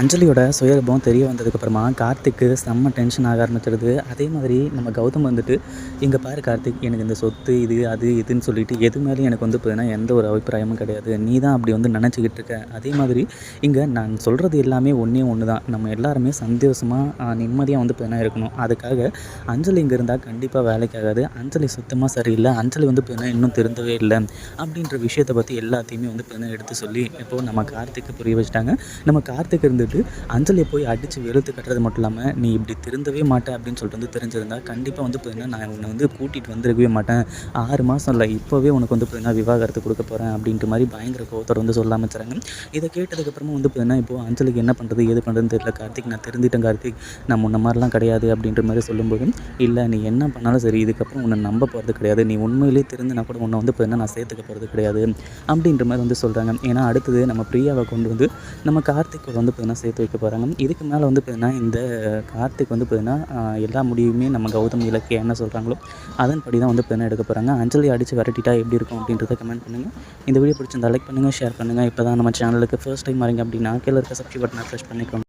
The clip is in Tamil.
அஞ்சலியோட சுயரூபம் தெரிய வந்ததுக்கப்புறமா கார்த்திக்கு செம்ம டென்ஷன் ஆக ஆரம்பிச்சிடுது அதே மாதிரி நம்ம கௌதம் வந்துட்டு இங்கே பாரு கார்த்திக் எனக்கு இந்த சொத்து இது அது இதுன்னு சொல்லிட்டு எது மேலேயும் எனக்கு வந்து பார்த்தீங்கன்னா எந்த ஒரு அபிப்பிராயமும் கிடையாது. நீ தான் அப்படி வந்து நினச்சிக்கிட்டு இருக்க. அதே மாதிரி இங்கே நான் சொல்கிறது எல்லாமே ஒன்றே ஒன்று தான். நம்ம எல்லாருமே சந்தோஷமாக நிம்மதியாக வந்து பார்த்தீங்கன்னா இருக்கணும். அதுக்காக அஞ்சலி இங்கே இருந்தால் கண்டிப்பாக வேலைக்கு ஆகாது. அஞ்சலி சுத்தமாக சரியில்லை. அஞ்சலி வந்து பார்த்தீங்கன்னா இன்னும் திருந்தவே இல்லை. அப்படின்ற விஷயத்தை பற்றி எல்லாத்தையுமே வந்து பார்த்தீங்கன்னா எடுத்து சொல்லி இப்போது நம்ம கார்த்திக்கு புரிய வச்சுட்டாங்க. நம்ம கார்த்திக் இருந்துட்டு அஞ்சலியை போய் அடித்து வெளுத்து கட்டுறது மட்டும் இல்லாமல் நீ இப்படி திருந்தவே மாட்டேன் அப்படின்னு சொல்லிட்டு வந்து தெரிஞ்சிருந்தா கண்டிப்பாக வந்து பார்த்தீங்கன்னா நான் உன்னை வந்து கூட்டிகிட்டு வந்திருக்கவே மாட்டேன். ஆறு மாதம் இல்லை இப்போவே உனக்கு வந்து பார்த்தீங்கன்னா விவாகரத்து கொடுக்க போகிறேன் அப்படின்ட்டு மாதிரி பயங்கர கோவத்தோட வந்து சொல்ல ஆரம்பிச்சாங்க. இதை கேட்டதுக்கப்புறமா வந்து பார்த்தீங்கன்னா இப்போது அஞ்சலிக்கு என்ன பண்ணுறது எது பண்ணுறதுன்னு தெரியல. கார்த்திக் நான் தெரிஞ்சிட்டேன் கார்த்திக். நான் முன்ன மாதிரிலாம் கிடையாது அப்படின்ற மாதிரி சொல்லும்போது இல்லை நீ என்ன பண்ணாலும் சரி இதுக்கப்புறம் உன்னை நம்ப போகிறது கிடையாது. நீ உண்மையிலேயே திருந்தினா கூட உன்னை வந்து பார்த்தீங்கன்னா நான் சேர்த்துக்க போகிறது கிடையாது அப்படின்ற மாதிரி வந்து சொல்கிறாங்க ஏன்னா அடுத்தது நம்ம பிரியாவை கொண்டு வந்து நம்ம கார்த்திக் வந்து பார்த்தீங்கன்னா சேர்த்து வைக்க போகிறாங்க இதுக்கு மேலே வந்து பார்த்தீங்கன்னா இந்த கார்த்திக் வந்து பார்த்தீங்கன்னா எல்லா முடிவுமே நம்ம கௌதம் இலக்கிய என்ன சொல்கிறாங்களோ அதன்படி தான் வந்து பார்த்தீங்கன்னா எடுக்க போகிறாங்க அஞ்சலி அடித்து விரட்டிட்டா எப்படி இருக்கும் அப்படின்றத கமெண்ட் பண்ணுங்கள் இந்த வீடியோ பிடிச்சிருந்தா லைக் பண்ணுங்கள் ஷேர் பண்ணுங்கள் இப்போ தான் நம்ம சேனலுக்கு ஃபர்ஸ்ட் டைம் வரீங்க அப்படின்னா கீழே இருக்க சப்ஸ்கிரைப் பட்டனை ப்ரெஸ் பண்ணிக்கோங்க.